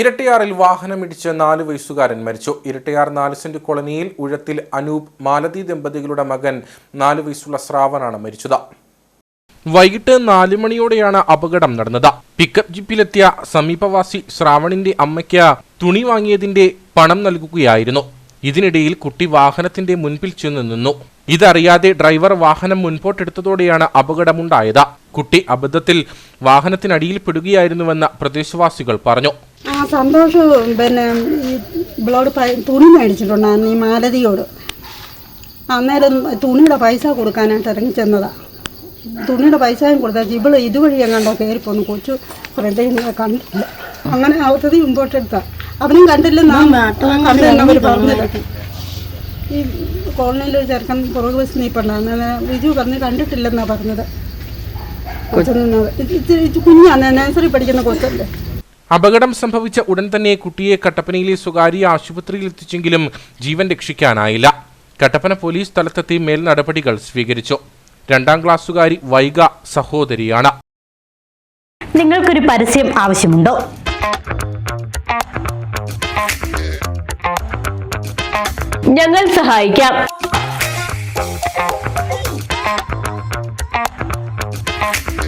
ഇരട്ടിയാറിൽ വാഹനമിടിച്ച് നാല് വയസ്സുകാരൻ മരിച്ചു. ഇരട്ടിയാർ നാല് സെന്റ് കോളനിയിൽ ഉഴത്തിൽ അനൂപ് മാലതി ദമ്പതികളുടെ മകൻ നാല് വയസ്സുള്ള ശ്രാവണാണ് മരിച്ചത്. വൈകിട്ട് നാല് മണിയോടെയാണ് അപകടം നടന്നത്. പിക്കപ്പ് ജിപ്പിലെത്തിയ സമീപവാസി ശ്രാവണിന്റെ അമ്മയ്ക്ക് തുണി വാങ്ങിയതിന്റെ പണം നൽകുകയായിരുന്നു. ഇതിനിടയിൽ കുട്ടി വാഹനത്തിന്റെ മുൻപിൽ ചെന്ന് നിന്നു. ഇതറിയാതെ ഡ്രൈവർ വാഹനം മുൻപോട്ടെടുത്തതോടെയാണ് അപകടമുണ്ടായത്. കുട്ടി അബദ്ധത്തിൽ വാഹനത്തിനടിയിൽ പെടുകയായിരുന്നുവെന്ന് പ്രദേശവാസികൾ പറഞ്ഞു. ആ സന്തോഷ് പിന്നെ ഈ ഇവളോട് തുണി മേടിച്ചിട്ടുണ്ടായിരുന്നു ഈ മാലതിയോട്. അന്നേരം തുണിയുടെ പൈസ കൊടുക്കാനായിട്ട് ഇറങ്ങി ചെന്നതാ. തുണിയുടെ പൈസയും കൊടുത്താൽ ഇവൾ ഇതുവഴി എങ്ങാണ്ടോ കയറിപ്പോന്നു കൊച്ചു ഫ്രണ്ടിൽ നിന്ന് കണ്ടില്ല. അങ്ങനെ അവത്തത് മുമ്പോട്ടെടുത്താ അവനും കണ്ടില്ല അവർ കോളനിയിൽ ഈ കോളനിയിലൊരു ചെറുക്കൻ പുറകു ബസ് നീപ്പുണ്ടായിരുന്നു വിജു പറഞ്ഞ് കണ്ടിട്ടില്ലെന്നാ പറഞ്ഞത്. കൊച്ചു നിന്നത് കുഞ്ഞാണ് നഴ്സറി പഠിക്കുന്ന കൊച്ചല്ലേ? അപകടം സംഭവിച്ച ഉടൻ തന്നെ കുട്ടിയെ കട്ടപ്പനയിലെ സ്വകാര്യ ആശുപത്രിയിൽ എത്തിച്ചെങ്കിലും ജീവൻ രക്ഷിക്കാനായില്ല. കട്ടപ്പന പോലീസ് സ്ഥലത്തെത്തി മേൽ നടപടികൾ സ്വീകരിച്ചു. രണ്ടാം ക്ലാസ്സുകാരി വൈഗ സഹോദരിയാണ്. നിങ്ങൾക്കൊരു പരസ്യം ആവശ്യമുണ്ടോ? ഞങ്ങൾ സഹായിക്കാം.